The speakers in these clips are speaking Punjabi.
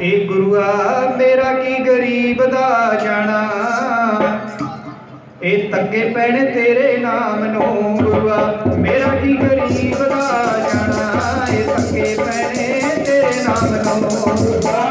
ਏ ਗੁਰੂਆ, ਮੇਰਾ ਕੀ ਗਰੀਬ ਦਾ ਜਾਣਾ? ਏ ਤੱਕੇ ਪੈਣੇ ਤੇਰੇ ਨਾਮ ਨੂੰ ਗੁਰੂਆ, ਮੇਰਾ ਕੀ ਗਰੀਬ ਦਾ ਜਾਣਾ? ਏ ਤੱਕੇ ਪੈਣੇ ਤੇਰੇ ਨਾਮ ਨੂੰ ਗੁਰੂਆ।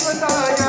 Thank you.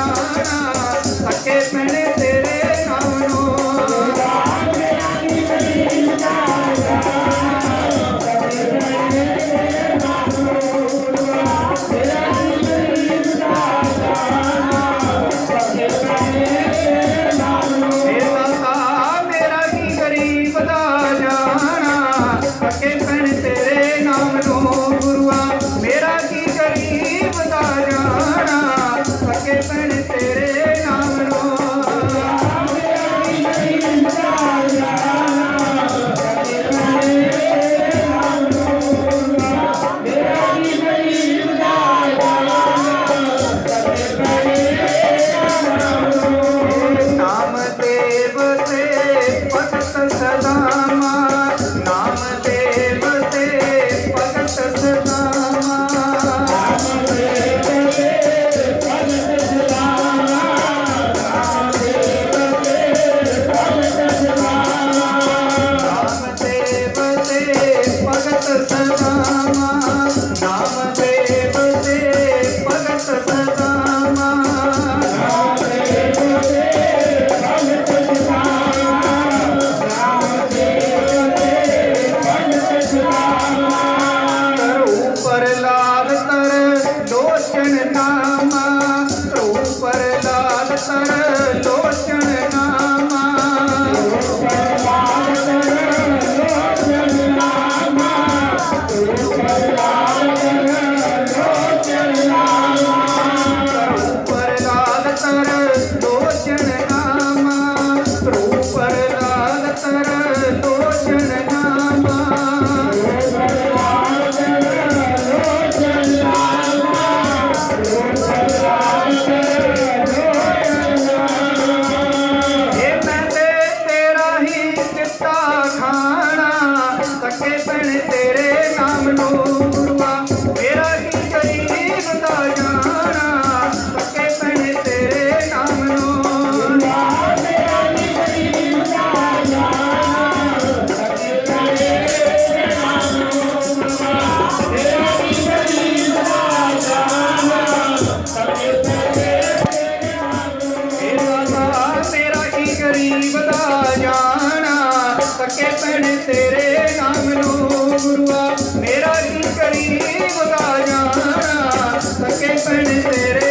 ਜਪਣ ਤੇਰੇ ਨਾਮ ਨੂੰ ਗੁਰੂਆ ਮੇਰਾ ਦਾ ਜਾਣਾ ਤੇਰੇ ਨਾਮ ਨੂੰ ਗੁਰੂਆ ਮੇਰਾ ਦਾ ਜਾਣਾ, ਪੱਕੇ ਪਣ ਪਣ ਤੇਰੇ ਗੁਰੂਆ ਮੇਰਾ